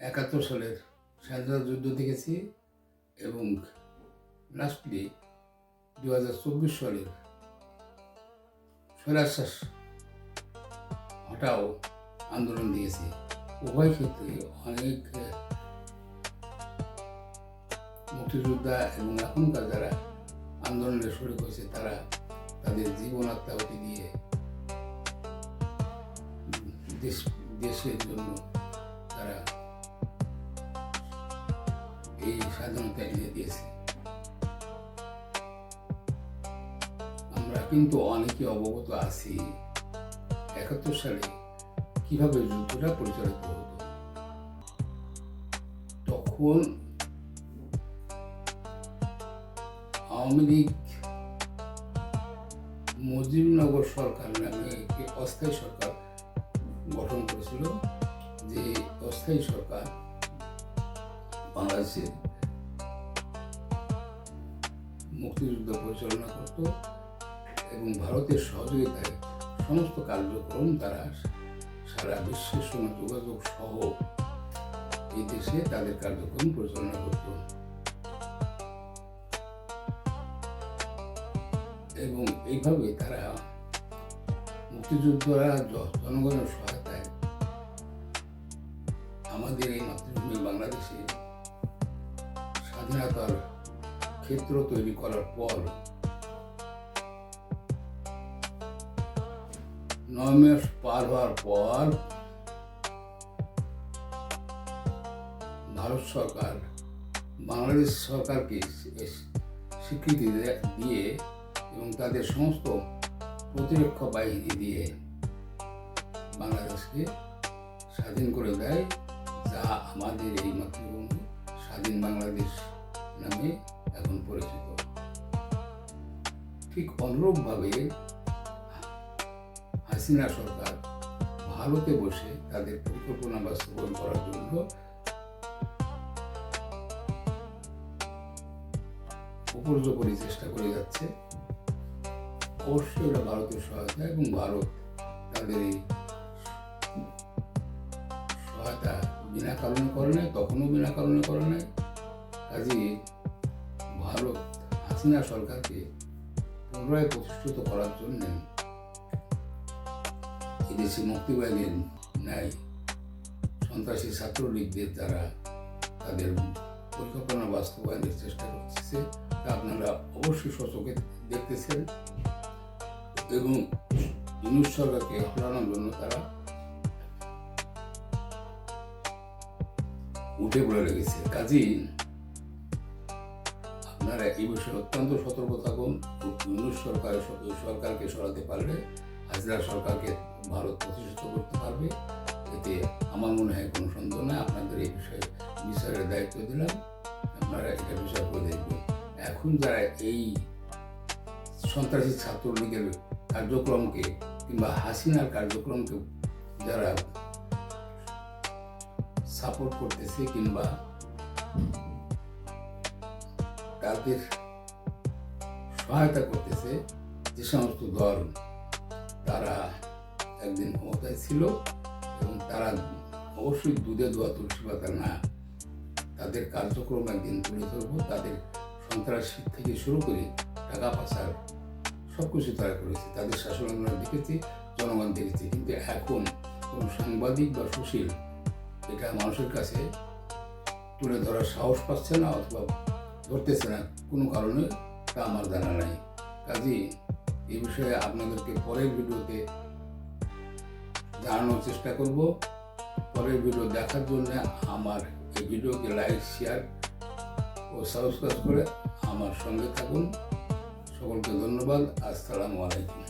একাত্তর সালের স্বাধীনতা যুদ্ধ দেখেছি এবং লাস্টলি দু হাজার চব্বিশ সালের স্বৈরাশ্বাস হটাও আন্দোলন দিয়েছি উভয় ক্ষেত্রে অনেক মুক্তিযোদ্ধা এবং এখনকার যারা আন্দোলনে শরিক হয়েছে তারা তাদের জীবন আত্মাহতি দিয়ে দেশ, দেশের জন্য স্বাধীনতা এনে দিয়েছে আমরা কিন্তু অনেকে অবগত আছি, একাত্তর সালে কীভাবে যুদ্ধটা পরিচালিত হতো। তখন আওয়ামী লীগ মুজিবনগর সরকার নামে একটি অস্থায়ী সরকার গঠন করেছিল, যে অস্থায়ী সরকার বাংলাদেশের মুক্তিযুদ্ধ পরিচালনা করত এবং ভারতের সহযোগিতায় সমস্ত কার্যক্রম তারা সারা বিশ্বের সঙ্গে যোগাযোগ সহ এই দেশে তাদের কার্যক্রম পরিচালনা করত। এবং এইভাবে তারা মুক্তিযোদ্ধারা জনগণের সহায়তায় আমাদের এই মাতৃভূমি বাংলাদেশে স্বাধীনতার ক্ষেত্র তৈরি করার পর নয় মাস পার হওয়ার পর ভারত সরকার, বাংলাদেশ সরকারকে স্বীকৃতি দিয়ে এবং তাদের সমস্ত প্রতিরক্ষা বাহিনী দিয়ে বাংলাদেশকে স্বাধীন করে দেয়। যা আমাদের এই মাতৃভূমি, স্বাধীন বাংলাদেশ। নামে এখন পরিচিত। ঠিক অনুরূপভাবে হাসিনা সরকার ভারতে বসে তাদের পরিকল্পনা বাস্তবায়ন করার জন্য উপর্যপরি চেষ্টা করে যাচ্ছে। অবশ্যই ওরা ভারতের সহায়তা এবং ভারত তাদের এই সহায়তা বিনা কারণে করে নাই, তখনও বিনা কারণে করে নাই। কাজে ভারত হাসিনা সরকারকে পুনরায় প্রতিষ্ঠিত করার জন্য এদেশে মুক্তিবাহিনীর ন্যায় সন্ত্রাসী ছাত্রলীগদের দ্বারা তাদের পরিকল্পনা বাস্তবায়নের চেষ্টা করতেছে। তা আপনারা অবশ্যই সচকে দেখতেছেন। এবং ইউনুস সরকারকে হটানোর জন্য তারা উঠে পড়ে লেগেছে। কাজেই আপনারা এই বিষয়ে অত্যন্ত সতর্ক থাকুন। ইউনুস সরকার, সরকারকে সরাতে পারলে হাজিরা সরকারকে ভারত প্রতিষ্ঠিত করতে পারবে। এতে আমার মনে হয় কোনো সন্দেহ নেই। আপনাদের এই বিষয়ে বিচারের দায়িত্ব দিলাম। আপনারা এটা বিচার করে দেখবেন। এখন যারা এই সন্ত্রাসী ছাত্রলীগের কার্যক্রমকে কিংবা হাসিনার কার্যক্রমকে যারা সাপোর্ট করতেছে কিংবা তাদের সহায়তা করতেছে যে সমস্ত দল, তারা একদিন ক্ষমতায় ছিল এবং তারা অবশ্যই দুধে দোয়া তুলসী পাতা না, তাদের কার্যক্রম একদিন তুলে ধরবো, তাদের সন্ত্রাসী থেকে শুরু করে টাকা পাচার সব কিছু তারা করেছে, তাদের শাসন আমরা দেখেছি, জনগণ দেখেছে, কিন্তু এখন কোনো সাংবাদিক বা সুশীল এটা মানুষের কাছে তুলে ধরার সাহস পাচ্ছে না অথবা ধরতেছে না কোনো কারণে তা আমার জানা নাই। কাজেই এ বিষয়ে আপনাদেরকে পরের ভিডিওতে জানানোর চেষ্টা করব। পরের ভিডিও দেখার জন্য আমার এই ভিডিওকে লাইক, শেয়ার ও সাবস্ক্রাইব করে আমার সঙ্গে থাকুন। সকলকে ধন্যবাদ। আসসালামু আলাইকুম।